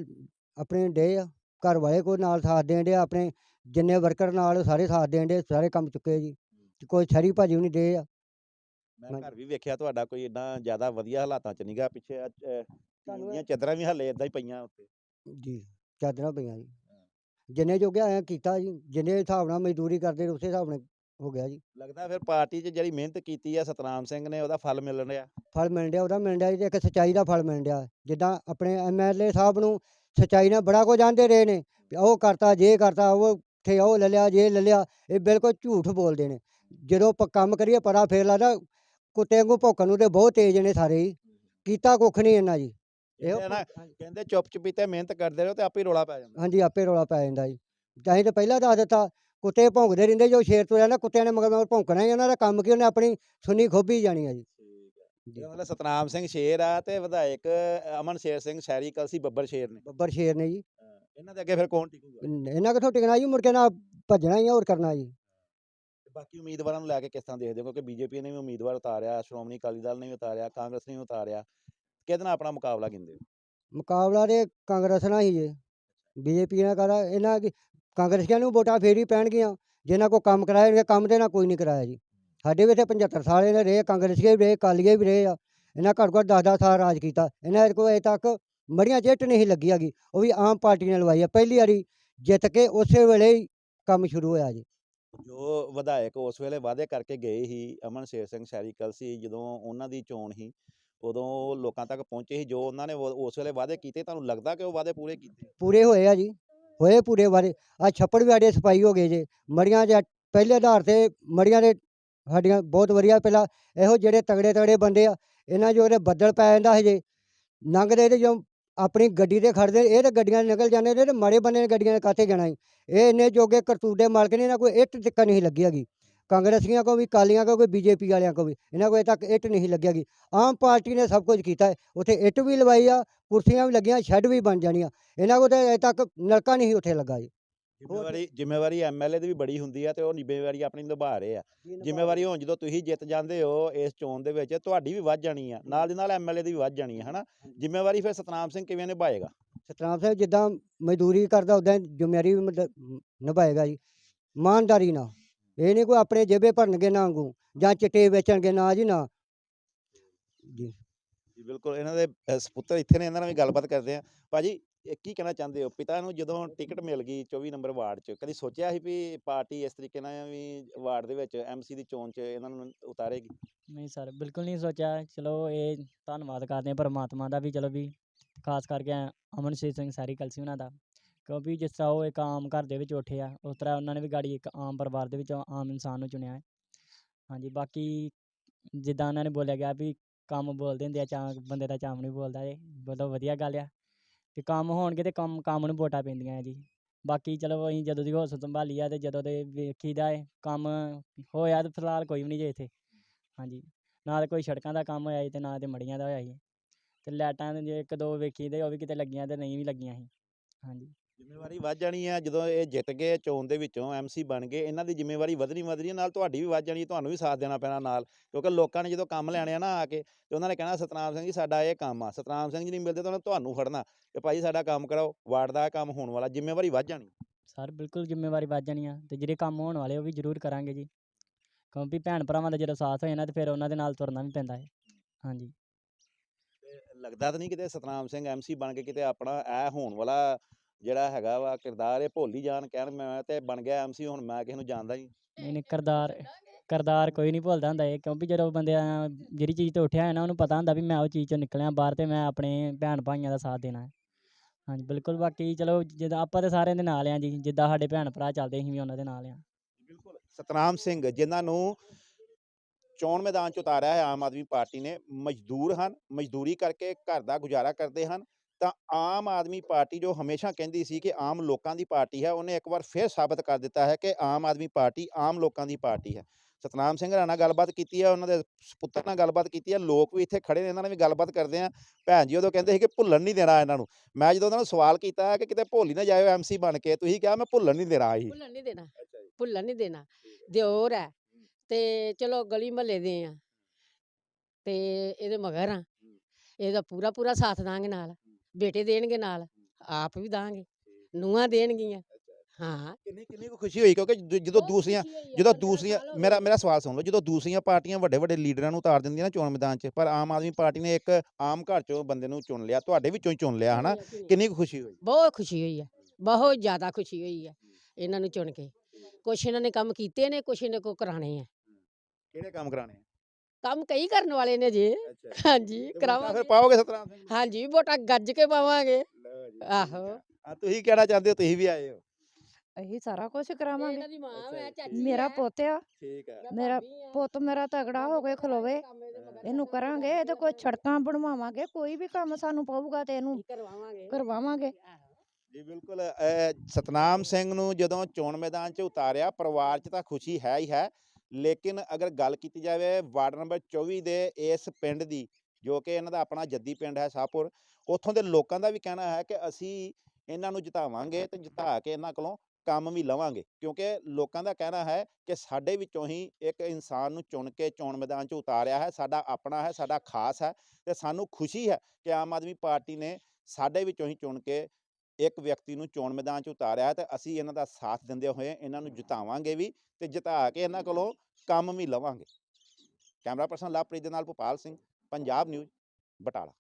ਆਪਣੇ ਡੇ ਆ। ਘਰ ਵਾਲੇ ਕੋਈ ਨਾਲ ਸਾਥ ਦੇਣ ਦੇ ਆਪਣੇ ਜਿੰਨੇ ਵਰਕਰ ਨਾਲ ਸਾਰੇ ਸਾਥ ਦੇਣ ਦੇ ਸਾਰੇ ਕੰਮ ਚੁੱਕੇ ਜੀ। ਤੇ ਕੋਈ ਛਰੀ ਭਾਜੀ ਵੀ ਨਹੀਂ ਦੇ ਆ। ਮੈਂ ਹਾਂਜੀ। ਘਰ ਵੀ ਵੇਖਿਆ ਤੁਹਾਡਾ ਕੋਈ ਏਦਾਂ ਜ਼ਿਆਦਾ ਵਧੀਆ ਹਾਲਾਤਾਂ ਚ ਨਹੀਂਗਾ ਪਿੱਛੇ ਆ, ਤੁਹਾਨੂੰ ਚਾਦਰਾਂ ਵੀ ਹਲੇ ਇਦਾਂ ਹੀ ਪਈਆਂ ਉੱਤੇ ਜੀ ਚਾਦਰਾਂ ਪਈਆਂ ਜੀ। ਜਿੰਨੇ ਜੋਗਿਆ ਐ ਕੀਤਾ ਜੀ ਜਿੰਨੇ ਹਿਸਾਬ ਨਾਲ ਮਜ਼ਦੂਰੀ ਕਰਦੇ ਉਸੇ ਹਿਸਾਬ ਨਾਲ ਹੋ ਗਿਆ ਜੀ। ਲੱਗਦਾ ਫਿਰ ਪਾਰਟੀ 'ਚ ਜਿਹੜੀ ਮਿਹਨਤ ਕੀਤੀ ਆ ਸਤਨਾਮ ਸਿੰਘ ਨੇ ਉਹਦਾ ਫਲ ਮਿਲ ਰਿਹਾ ਫਲ ਮਿਲ ਰਿਹਾ ਉਹਦਾ ਮਿਲ ਰਿਹਾ ਜੀ ਤੇ ਇੱਕ ਸੱਚਾਈ ਦਾ ਫਲ ਮਿਲ ਰਿਹਾ ਜਿੱਦਾਂ ਆਪਣੇ ਐਮਐਲਏ ਸਾਹਿਬ ਨੂੰ ਸੱਚਾਈ ਨਾਲ ਬੜਾ ਕੁਝ ਆਂਦੇ ਰਹੇ ਨੇ ਵੀ ਉਹ ਕਰਤਾ ਜੇ ਕਰਤਾ ਉਹ ਥੇ ਉਹ ਲੈ ਲਿਆ ਜੇ ਲੈ ਲਿਆ ਇਹ ਬਿਲਕੁਲ ਝੂਠ ਬੋਲਦੇ ਨੇ। ਜਦੋਂ ਆਪਾਂ ਕੰਮ ਕਰੀਏ ਪਰਾ ਫੇਰ ਲੱਗਦਾ ਕੁੱਤੇ ਵਾਂਗੂ ਭੌਂਕਣ ਨੂੰ ਤੇ ਬਹੁਤ ਤੇਜ਼ ਨੇ ਸਾਰੇ ਹੀ। ਕੀਤਾ ਕੁੱਖ ਨਹੀਂ ਇਹਨਾਂ ਜੀ। ਇਹੋ ਨਾ। ਕਹਿੰਦੇ ਚੁੱਪ ਚੁਪੀਤੇ ਮਿਹਨਤ ਕਰਦੇ ਰਹੋ ਤੇ ਆਪੇ ਰੋਲਾ ਪੈ ਜਾਂਦਾ। ਹਾਂਜੀ ਆਪੇ ਰੌਲਾ ਪੈ ਜਾਂਦਾ ਜੀ। ਅਸੀਂ ਤਾਂ ਪਹਿਲਾਂ ਦੱਸ ਦਿੱਤਾ ਕੁੱਤੇ ਭੌਂਕਦੇ ਰਹਿੰਦੇ ਜੋ ਸ਼ੇਰ ਤੋਂ ਰਹਿੰਦਾ ਕੁੱਤਿਆਂ ਨੇ ਮਗਰ ਮਗਰ ਭੌਂਕਣਾ ਹੀ ਉਹਨਾਂ ਦਾ ਕੰਮ ਕੀ ਉਹਨੇ ਆਪਣੀ ਸੁਣੀ ਖੋਬੀ ਜਾਣੀ ਆ ਜੀ। ਇਹਦਾ ਮਤਲਬ ਸਤਨਾਮ ਸਿੰਘ ਸ਼ੇਰ ਆ ਤੇ ਵਿਧਾਇਕ ਅਮਨ ਸ਼ੇਰ ਸਿੰਘ ਸ਼ਹਿਰੀ ਕਲਸੀ ਬੱਬਰ ਸ਼ੇਰ ਨੇ। ਬੱਬਰ ਸ਼ੇਰ ਨੇ ਜੀ। ਇਹਨਾਂ ਦੇ ਅੱਗੇ ਫਿਰ ਕੌਣ ਟਿਕੂਗਾ? ਇਹਨਾਂ ਕਿੱਥੋਂ ਟਿਕਣਾ ਜੀ? ਮੁੜ ਕੇ ਨਾ ਭੱਜਣਾ ਹੀ ਹੋਰ ਕਰਨਾ ਜੀ। ਬਾਕੀ ਉਮੀਦਵਾਰਾਂ ਨੂੰ ਲੈ ਕੇ ਕਿਸ ਤਰ੍ਹਾਂ ਦੇਖਦੇ ਹੋ? ਕਿਉਂਕਿ ਬੀਜੇਪੀ ਨੇ ਵੀ ਉਮੀਦਵਾਰ ਉਤਾਰਿਆ ਸ਼੍ਰੋਮਣੀ ਅਕਾਲੀ ਦਲ ਨੇ ਵੀ ਉਤਾਰਿਆ ਕਾਂਗਰਸ ਨੇ ਵੀ ਉਤਾਰਿਆ। ਕਿਹਦੇ ਨਾਲ ਆਪਣਾ ਮੁਕਾਬਲਾ ਗਿੰਦੇ ਹੋ? ਮੁਕਾਬਲਾ ਤੇ ਕਾਂਗਰਸ ਨਾਲ ਹੀ ਜੇ। ਬੀਜੇਪੀ ਨਾਲ ਕਰਾ ਇਹਨਾਂ ਕੀ ਕਾਂਗਰਸੀਆਂ ਨੂੰ ਵੋਟਾਂ ਫੇਰ ਹੀ ਪੈਣਗੀਆਂ। ਜਿਨ੍ਹਾਂ ਕੋ ਕੰਮ ਕਰਾਏ ਕੰਮ ਤੇ ਨਾ ਕੋਈ ਨਹੀਂ ਕਰਾਇਆ ਜੀ। ਸਾਡੇ ਵੀ ਇੱਥੇ 75 ਸਾਲ ਇਹਨੇ ਰਹੇ ਕਾਂਗਰਸੀਏ ਵੀ ਰਹੇ ਕਾਲੀਏ ਵੀ ਰਹੇ ਆ। ਇਹਨਾਂ ਘੱਟ ਘੱਟ 10 10 ਸਾਲ ਰਾਜ ਕੀਤਾ। ਇਹਨਾਂ ਦੇ ਕੋਲ ਅਜੇ ਤੱਕ ਮੜੀਆਂ ਚਿੱਟ ਨਹੀਂ ਲੱਗੀ ਹੈਗੀ। ਉਹ ਵੀ ਆਮ ਪਾਰਟੀ ਨੇ ਲਵਾਈ ਆ। ਪਹਿਲੀ ਵਾਰੀ ਜਿੱਤ ਕੇ ਉਸੇ ਵੇਲੇ ਹੀ ਕੰਮ ਸ਼ੁਰੂ ਹੋਇਆ ਜੀ। ਜੋ ਵਿਧਾਇਕ ਉਸ ਵੇਲੇ ਵਾਅਦੇ ਕਰਕੇ ਗਏ ਸੀ ਅਮਨ ਸ਼ੇਰ ਸਿੰਘ ਸ਼ਹਿਰੀ ਕਲਸੀ ਜਦੋਂ ਉਹਨਾਂ ਦੀ ਚੋਣ ਸੀ। ਉਦੋਂ ਲੋਕਾਂ ਤੱਕ ਪਹੁੰਚੇ ਸੀ, ਜੋ ਉਹਨਾਂ ਨੇ ਉਹ- ਉਸ ਵੇਲੇ ਵਾਅਦੇ ਕੀਤੇ, ਤੁਹਾਨੂੰ ਲੱਗਦਾ ਕਿ ਉਹ ਵਾਅਦੇ ਪੂਰੇ ਕੀਤੇ? ਪੂਰੇ ਹੋਏ ਆ ਜੀ, ਹੋਏ ਪੂਰੇ ਬਾਰੇ ਆ ਛੱਪੜ ਵੀ ਸਾਡੇ ਸਫ਼ਾਈ ਹੋ ਗਏ ਜੇ, ਮੜੀਆਂ ਦੇ ਪਹਿਲੇ ਆਧਾਰ ਤੇ ਮੜੀਆਂ ਦੇ ਸਾਡੀਆਂ ਬਹੁਤ ਵਧੀਆ, ਪਹਿਲਾਂ ਇਹੋ ਜਿਹੜੇ ਤਗੜੇ ਤਗੜੇ ਬੰਦੇ ਆ, ਇਹਨਾਂ ਜੋ ਉਹਦੇ ਬੱਦਲ ਪੈ ਜਾਂਦਾ ਹਜੇ ਲੰਘਦੇ ਤੇ ਜੋ ਆਪਣੀ ਗੱਡੀ ਤੇ ਖੜਦੇ ਇਹ ਤੇ ਗੱਡੀਆਂ ਨਿਕਲ ਜਾਂਦੇ ਨੇ ਤੇ ਮਾੜੇ ਬੰਦੇ ਨੇ ਗੱਡੀਆਂ ਨੇ ਕਾਤੇ ਜਾਣਾ ਸੀ, ਇਹ ਇੰਨੇ ਜੋਗੇ ਕਰਤੂਤ ਦੇ ਮਾਲਕ ਨੇ, ਇਹਨਾਂ ਕੋਈ ਇੱਟ ਤੱਕ ਨਹੀਂ ਲੱਗੀ ਹੈਗੀ। ਕਾਂਗਰਸੀਆਂ ਕੋ ਵੀ ਕਾਲੀਆਂ ਕੋ ਕੋਈ ਬੀਜੇਪੀ ਵਾਲਿਆਂ ਕੋ ਵੀ। ਇਹਨਾਂ ਕੋਲ ਅਜੇ ਤੱਕ ਇੱਟ ਨਹੀਂ ਲੱਗੀ ਹੈਗੀ ਆਮ ਪਾਰਟੀ ਨੇ ਸਭ ਕੁਝ ਕੀਤਾ ਹੈ। ਉੱਥੇ ਇੱਟ ਵੀ ਲਵਾਈ ਆ ਕੁਰਸੀਆਂ ਵੀ ਲੱਗੀਆਂ ਸ਼ੈੱਡ ਵੀ ਬਣ ਜਾਣੀਆਂ। ਇਹਨਾਂ ਕੋਲ ਤਾਂ ਅਜੇ ਤੱਕ ਨਲਕਾ ਨਹੀਂ ਉੱਥੇ ਲੱਗਾ ਜੀ। ਜ਼ਿੰਮੇਵਾਰੀ ਜ਼ਿੰਮੇਵਾਰੀ ਐਮਐਲਏ ਦੀ ਵੀ ਬੜੀ ਹੁੰਦੀ ਆ ਤੇ ਉਹ ਜ਼ਿੰਮੇਵਾਰੀ ਆਪਣੀ ਨਿਭਾ ਰਹੇ ਆ। ਜ਼ਿੰਮੇਵਾਰੀ ਹੁਣ ਜਦੋਂ ਤੁਸੀਂ ਜਿੱਤ ਜਾਂਦੇ ਹੋ ਇਸ ਚੋਣ ਦੇ ਵਿੱਚ ਤੁਹਾਡੀ ਵੀ ਵੱਧ ਜਾਣੀ ਆ। ਨਾਲ ਦੀ ਨਾਲ ਐਮਐਲਏ ਦੀ ਵੀ ਵੱਧ ਜਾਣੀ ਆ ਹਨਾ? ਜ਼ਿੰਮੇਵਾਰੀ ਫਿਰ ਸਤਨਾਮ ਸਿੰਘ ਕਿਵੇਂ ਨਿਭਾਏਗਾ? ਸਤਨਾਮ ਸਾਹਿਬ ਜਿੱਦਾਂ ਮਜ਼ਦੂਰੀ ਕਰਦਾ ਉਦਾਂ ਜ਼ਿੰਮੇਵਾਰੀ ਵੀ ਨਿਭਾਏਗਾ ਜੀ। ਇਮਾਨਦਾਰੀ ਨਾਲ। ਇਹ ਨਹੀਂ ਕੋਈ ਆਪਣੇ ਜੇਬੇ ਭਰਨਗੇ ਨਾ ਵਾਂਗੂ ਜਾਂ ਚਿੱਟੇ ਵੇਚਣਗੇ ਨਾ ਜੀ ਨਾ। ਜੀ। ਜੀ ਬਿਲਕੁਲ ਇਹਨਾਂ ਦੇ ਸਪੁੱਤਰ ਇੱਥੇ ਨੇ ਇਹਨਾਂ ਨਾਲ ਵੀ ਗੱਲਬਾਤ ਕਰਦੇ ਆ। ਭਾਜੀ ਇਹ ਕੀ ਕਹਿਣਾ ਚਾਹੁੰਦੇ ਹੋ? ਪਿਤਾ ਨੂੰ ਜਦੋਂ ਟਿਕਟ ਮਿਲ ਗਈ 24 ਨੰਬਰ ਵਾਰਡ 'ਚ ਕਦੀ ਸੋਚਿਆ ਸੀ ਵੀ ਪਾਰਟੀ ਇਸ ਤਰੀਕੇ ਨਾਲ ਵੀ ਵਾਰਡ ਦੇ ਵਿੱਚ ਐਮਸੀ ਦੀ ਚੋਣ 'ਚ ਇਹਨਾਂ ਨੂੰ ਉਤਾਰੇਗੀ? ਨਹੀਂ ਸਰ ਬਿਲਕੁਲ ਨਹੀਂ ਸੋਚਿਆ। ਚਲੋ ਇਹ ਧੰਨਵਾਦ ਕਰਦੇ ਹਾਂ ਪਰਮਾਤਮਾ ਦਾ ਵੀ ਚਲੋ ਵੀ ਖਾਸ ਕਰਕੇ ਅਮਨਸ਼ੀਰ ਸਿੰਘ ਸਾਰੀ ਕਲਸੀ ਉਹਨਾਂ ਦਾ। ਕਿਉਂਕਿ ਜਿਸ ਤਰ੍ਹਾਂ ਉਹ ਇੱਕ ਆਮ ਘਰ ਦੇ ਵਿੱਚ ਉੱਠੇ ਆ ਉਸ ਤਰ੍ਹਾਂ ਉਹਨਾਂ ਨੇ ਵੀ ਗਾੜੀ ਇੱਕ ਆਮ ਪਰਿਵਾਰ ਦੇ ਵਿੱਚੋਂ ਆਮ ਇਨਸਾਨ ਨੂੰ ਚੁਣਿਆ ਹੈ। ਹਾਂਜੀ, ਬਾਕੀ ਜਿੱਦਾਂ ਉਹਨਾਂ ਨੇ ਬੋਲਿਆ ਗਿਆ ਵੀ ਕੰਮ ਬੋਲਦੇ ਹੁੰਦੇ ਆ ਚਾਂ ਬੰਦੇ ਦਾ ਚਾਮ ਨਹੀਂ ਬੋਲਦਾ ਇਹ ਬਹੁਤ ਵਧੀਆ ਗੱਲ ਆ। ਵੀ ਕੰਮ ਹੋਣਗੇ ਤੇ ਕੰਮ ਕੰਮ ਨੂੰ ਵੋਟਾਂ ਪੈਂਦੀਆਂ ਆ ਜੀ। ਬਾਕੀ ਚਲੋ ਅਸੀਂ ਜਦੋਂ ਦੀ ਹੋਸ ਸੰਭਾਲੀ ਆ ਤੇ ਜਦੋਂ ਦੇ ਵੇਖੀਦਾ ਏ ਕੰਮ ਹੋਇਆ ਤੇ ਫਿਲਹਾਲ ਕੋਈ ਵੀ ਨਹੀਂ ਜੇ ਇੱਥੇ। ਹਾਂਜੀ, ਨਾ ਤਾਂ ਕੋਈ ਸੜਕਾਂ ਦਾ ਕੰਮ ਹੋਇਆ ਜੀ ਤੇ ਨਾ ਤੇ ਮੜੀਆਂ ਦਾ ਹੋਇਆ ਜੀ। ਤੇ ਲਾਈਟਾਂ ਦੇ ਜੇ ਇੱਕ ਦੋ ਵੇਖੀ ਦੇ ਉਹ ਵੀ ਕਿਤੇ ਲੱਗੀਆਂ ਤੇ ਨਹੀਂ ਵੀ ਲੱਗੀਆਂ ਸੀ। ਹਾਂਜੀ। ਜ਼ਿੰਮੇਵਾਰੀ ਵੱਧ ਜਾਣੀ ਹੈ ਜਦੋਂ ਇਹ ਜਿੱਤ ਗਏ ਚੋਣ ਦੇ ਵਿੱਚੋਂ ਐਮਸੀ ਬਣ ਗਏ ਇਹਨਾਂ ਦੀ ਜ਼ਿੰਮੇਵਾਰੀ ਵਧਣੀ ਵਧਣੀ ਨਾਲ ਤੁਹਾਡੀ ਵੀ ਵੱਧ ਜਾਣੀ ਤੁਹਾਨੂੰ ਵੀ ਸਾਥ ਦੇਣਾ ਪੈਣਾ ਨਾਲ ਕਿਉਂਕਿ ਲੋਕਾਂ ਨੇ ਜਦੋਂ ਕੰਮ ਲੈਣੇ ਆ ਨਾ ਆ ਕੇ ਤੇ ਉਹਨਾਂ ਨੇ ਕਹਿਣਾ ਸਤਨਾਮ ਸਿੰਘ ਜੀ ਸਾਡਾ ਇਹ ਕੰਮ ਆ ਸਤਨਾਮ ਸਿੰਘ ਜੀ ਨਹੀਂ ਮਿਲਦੇ ਤਾਂ ਤੁਹਾਨੂੰ ਫੜਨਾ ਕਿ ਭਾਈ ਸਾਡਾ ਕੰਮ ਕਰਾਓ ਵਾਰਡ ਦਾ ਕੰਮ ਹੋਣ ਵਾਲਾ ਜ਼ਿੰਮੇਵਾਰੀ ਵੱਧ ਜਾਣੀ ਸਰ ਬਿਲਕੁਲ ਜ਼ਿੰਮੇਵਾਰੀ ਵੱਧ ਜਾਣੀ ਆ ਤੇ ਜਿਹੜੇ ਕੰਮ ਹੋਣ ਵਾਲੇ ਉਹ ਵੀ ਜ਼ਰੂਰ ਕਰਾਂਗੇ ਜੀ ਕਿਉਂਕਿ ਭੈਣ ਭਰਾਵਾਂ ਦਾ ਜਦੋਂ ਸਾਥ ਹੋਏ ਨਾ ਤੇ ਫਿਰ ਉਹਨਾਂ ਦੇ ਨਾਲ ਤੁਰਨਾ ਵੀ ਪੈਂਦਾ ਹੈ ਹਾਂਜੀ। ਲੱਗਦਾ ਤਾਂ ਨਹੀਂ ਕਿਤੇ ਸਤਨਾਮ ਸਿੰਘ ਐਮਸੀ ਬਣ ਕੇ ਕਿਤੇ ਆਪਣਾ ਇਹ ਹੋਣ ਵਾਲਾ ਜਿਹੜਾ ਹੈਗਾ ਵਾ ਕਿਰਦਾਰ ਇਹ ਭੁੱਲ ਹੀ ਜਾਣ ਕਹਿਣ ਮੈਂ ਤੇ ਬਣ ਗਿਆ ਐਮਸੀ ਹੁਣ ਮੈਂ ਕਿਸੇ ਨੂੰ ਜਾਣਦਾ ਹੀ ਨਹੀਂ। ਨਹੀਂ ਕਰਦਾਰ ਕਰਦਾਰ ਕੋਈ ਨਹੀਂ ਭੁੱਲਦਾ ਹੁੰਦਾ ਇਹ ਕਿਉਂਕਿ ਜਦੋਂ ਬੰਦਿਆਂ ਜਿਹੜੀ ਚੀਜ਼ ਤੋਂ ਉੱਠਿਆ ਹੈ ਨਾ ਉਹਨੂੰ ਪਤਾ ਹੁੰਦਾ ਵੀ ਮੈਂ ਉਹ ਚੀਜ਼ ਚੋਂ ਨਿਕਲਿਆ ਬਾਹਰ ਤੇ ਮੈਂ ਆਪਣੇ ਭੈਣ ਭਾਈਆਂ ਦਾ ਸਾਥ ਦੇਣਾ ਹੈ। ਹਾਂਜੀ ਬਿਲਕੁਲ ਬਾਕੀ ਚਲੋ ਜਿੱਦਾਂ ਆਪਾਂ ਤੇ ਸਾਰਿਆਂ ਦੇ ਨਾਲ ਆ ਜੀ ਜਿੱਦਾਂ ਸਾਡੇ ਭੈਣ ਭਰਾ ਚੱਲਦੇ ਅਸੀਂ ਵੀ ਉਹਨਾਂ ਦੇ ਨਾਲ ਆ। ਬਿਲਕੁਲ। ਸਤਨਾਮ ਸਿੰਘ ਜਿਨ੍ਹਾਂ ਨੂੰ ਚੋਣ ਮੈਦਾਨ 'ਚ ਉਤਾਰਿਆ ਹੈ ਆਮ ਆਦਮੀ ਪਾਰਟੀ ਨੇ ਮਜ਼ਦੂਰ ਹਨ ਮਜ਼ਦੂਰੀ ਕਰਕੇ ਘਰ ਦਾ ਗੁਜ਼ਾਰਾ ਕਰਦੇ ਹਨ। ਤਾਂ ਆਮ ਆਦਮੀ ਪਾਰਟੀ ਜੋ ਹਮੇਸ਼ਾ ਕਹਿੰਦੀ ਸੀ ਕਿ ਆਮ ਲੋਕਾਂ ਦੀ ਪਾਰਟੀ ਹੈ ਉਹਨੇ ਇੱਕ ਵਾਰ ਫਿਰ ਸਾਬਤ ਕਰ ਦਿੱਤਾ ਹੈ ਕਿ ਆਮ ਆਦਮੀ ਪਾਰਟੀ ਆਮ ਲੋਕਾਂ ਦੀ ਪਾਰਟੀ ਹੈ। ਸਤਨਾਮ ਸਿੰਘ ਰਾਣਾ ਗੱਲਬਾਤ ਕੀਤੀ ਹੈ ਉਹਨਾਂ ਦੇ ਸੁਪੁੱਤਰ ਨਾਲ ਗੱਲਬਾਤ ਕੀਤੀ ਹੈ ਲੋਕ ਵੀ ਇੱਥੇ ਖੜੇ ਨੇ ਇਹਨਾਂ ਨਾਲ ਵੀ ਗੱਲਬਾਤ ਕਰਦੇ ਆ ਭੈਣ ਜੀ ਉਦੋਂ ਕਹਿੰਦੇ ਸੀ ਕਿ ਭੁੱਲਣ ਨਹੀਂ ਦੇਣਾ ਇਹਨਾਂ ਨੂੰ। ਮੈਂ ਜਦੋਂ ਉਹਨਾਂ ਨੂੰ ਸਵਾਲ ਕੀਤਾ ਕਿ ਕਿਤੇ ਭੁੱਲ ਹੀ ਨਾ ਜਾਇਓ ਐਮਸੀ ਬਣ ਕੇ ਤੁਸੀਂ ਕਿਹਾ ਮੈਂ ਭੁੱਲਣ ਨਹੀਂ ਦੇਣਾ ਇਹੀ। ਭੁੱਲਣ ਨਹੀਂ ਦੇਣਾ। ਭੁੱਲਣ ਨਹੀਂ ਦੇਣਾ। ਦਿਓਰ ਹੈ। ਤੇ ਚਲੋ ਗਲੀ ਮਹੱਲੇ ਦੇ ਆ। ਤੇ ਇਹਦੇ ਮਗਰ ਆ। ਇਹਦਾ ਪੂਰਾ ਪੂਰਾ ਸਾਥ ਦਾਂਗੇ ਨਾਲ। ਬੇਟੇ ਦੇਣਗੇ ਨਾਲ ਆਪ ਵੀ ਦਾਂਗੇ ਨੂੰਹਾਂ ਦੇਣਗੀਆਂ। ਹਾਂ। ਕਿੰਨੀ ਕਿੰਨੀ ਕੁ ਖੁਸ਼ੀ ਹੋਈ? ਕਿਉਂਕਿ ਜ- ਜਦੋਂ ਬਹੁਤ ਦੂਸਰੀਆਂ ਖੁਸ਼ੀ ਹੋਈ ਆ, ਜਦੋਂ ਦੂਸਰੀਆਂ ਮੇਰਾ। ਮੇਰਾ ਸਵਾਲ ਸੁਣ ਲਓ ਜਦੋਂ ਦੂਸਰੀਆਂ ਪਾਰਟੀਆਂ ਵੱਡੇ ਵੱਡੇ ਲੀਡਰਾਂ ਨੂੰ ਉਤਾਰ ਦਿੰਦੀਆਂ ਨਾ ਚੋਣ ਮੈਦਾਨ 'ਚ ਪਰ ਆਮ ਆਦਮੀ ਪਾਰਟੀ ਨੇ ਇੱਕ ਆਮ ਘਰ 'ਚੋਂ ਬੰਦੇ ਨੂੰ ਚੁਣ ਲਿਆ ਤੁਹਾਡੇ ਵਿੱਚੋਂ ਹੀ ਚੁਣ ਲਿਆ ਹਨਾ। ਕਿੰਨੀ ਕੁ ਖੁਸ਼ੀ ਹੋਈ? ਬਹੁਤ ਖੁਸ਼ੀ ਹੋਈ ਹੈ। ਬਹੁਤ ਜ਼ਿਆਦਾ ਖੁਸ਼ੀ ਹੋਈ ਹੈ। ਇਹਨਾਂ ਨੂੰ ਚੁਣ ਕੇ। ਕੁਛ ਇਹਨਾਂ ਨੇ ਕੰਮ ਕੀਤੇ ਨੇ ਕੁਛ ਇਹਨਾਂ ਕੋ ਕਰਾਣੇ ਆ। ਕਿਹੜੇ ਕੰਮ ਕਰਾਣੇ ਕੰਮ ਕਈ ਕਰਨ ਵਾਲੇ ਨੇ ਜੇ। ਹਾਂਜੀ ਫਿਰ ਕਰਾਵਾਂਗੇ। ਪਾਓਗੇ ਸਤਰਾਮ ਸਿੰਘ ਨੂੰ? ਹਾਂਜੀ ਵੋਟਾਂ ਗੱਜ ਕੇ ਪਾਵਾਂਗੇ। ਲਓ ਜੀ, ਠੀਕ ਆਹੋ। ਆ। ਤੁਸੀਂ ਕਹਿਣਾ ਚਾਹੁੰਦੇ ਹੋ ਤੁਸੀਂ ਵੀ ਆਏ ਹੋ? ਅਸੀਂ ਸਾਰਾ ਕੁਝ ਕਰਾਵਾਂਗੇ। ਇਹਨਾਂ ਦੀ ਮਾਂ ਅੱਛਾ ਮੈਂ ਜੀ, ਚਾਚੀ ਮੇਰਾ ਪੁੱਤ ਆ। ਠੀਕ ਹੈ ਮੇਰਾ। ਪੁੱਤ ਮੇਰਾ ਤਗੜਾ ਹੋ ਕੇ ਖਲੋਵੇ। ਇਹਨੂੰ ਕਰਾਂਗੇ ਇਹਦੇ ਕੋਈ ਸੜਕਾਂ ਬਣਵਾਵਾਂਗੇ ਕੋਈ ਵੀ ਕੰਮ ਸਾਨੂੰ ਪਊਗਾ ਤੇ ਇਹਨੂੰ ਕਰਵਾਵਾਂਗੇ। ਕਰਵਾਵਾਂਗੇ। ਜੀ ਬਿਲਕੁਲ ਸਤਨਾਮ ਸਿੰਘ ਨੂੰ ਜਦੋਂ ਚੋਣ ਮੈਦਾਨ 'ਚ ਉਤਾਰਿਆ ਪਰਿਵਾਰ 'ਚ ਤਾਂ ਖੁਸ਼ੀ ਹੈ ਹੀ ਹੈ। ਲੇਕਿਨ ਅਗਰ ਗੱਲ ਕੀਤੀ ਜਾਵੇ ਵਾਰਡ ਨੰਬਰ 24 ਦੇ ਇਸ ਪਿੰਡ ਦੀ, ਜੋ ਕਿ ਇਹਨਾਂ ਦਾ ਆਪਣਾ ਜੱਦੀ ਪਿੰਡ ਹੈ ਸਾਹਪੁਰ, ਉੱਥੋਂ ਦੇ ਲੋਕਾਂ ਦਾ ਵੀ ਕਹਿਣਾ ਹੈ ਕਿ ਅਸੀਂ ਇਹਨਾਂ ਨੂੰ ਜਿਤਾਵਾਂਗੇ ਤੇ ਜਿਤਾ ਕੇ ਇਹਨਾਂ ਕੋਲੋਂ ਕੰਮ ਵੀ ਲਵਾਂਗੇ। ਕਿਉਂਕਿ ਲੋਕਾਂ ਦਾ ਕਹਿਣਾ ਹੈ ਕਿ ਸਾਡੇ ਵਿੱਚੋਂ ਹੀ ਇੱਕ ਇਨਸਾਨ ਨੂੰ ਚੁਣ ਕੇ ਚੋਣ ਮੈਦਾਨ 'ਚ ਉਤਾਰਿਆ ਹੈ, ਸਾਡਾ ਆਪਣਾ ਹੈ, ਸਾਡਾ ਖਾਸ ਹੈ ਤੇ ਸਾਨੂੰ ਖੁਸ਼ੀ ਹੈ ਕਿ ਆਮ ਆਦਮੀ ਪਾਰਟੀ ਨੇ ਸਾਡੇ ਵਿੱਚੋਂ ਹੀ ਚੁਣ ਕੇ ਇੱਕ ਵਿਅਕਤੀ ਨੂੰ ਚੋਣ ਮੈਦਾਨ 'ਚ ਉਤਾਰਿਆ ਤੇ ਅਸੀਂ ਇਹਨਾਂ ਦਾ ਸਾਥ ਦਿੰਦੇ ਹੋਏ ਇਹਨਾਂ ਨੂੰ ਜਿਤਾਵਾਂਗੇ ਵੀ ਤੇ ਜਿਤਾ ਕੇ ਇਹਨਾਂ ਕੋਲੋਂ ਕੰਮ ਵੀ ਲਵਾਂਗੇ। ਕੈਮਰਾ ਪਰਸਨ ਲਵਪ੍ਰੀਤ ਦੇ ਨਾਲ ਭੋਪਾਲ ਸਿੰਘ ਪੰਜਾਬ ਨਿਊਜ਼ ਬਟਾਲਾ।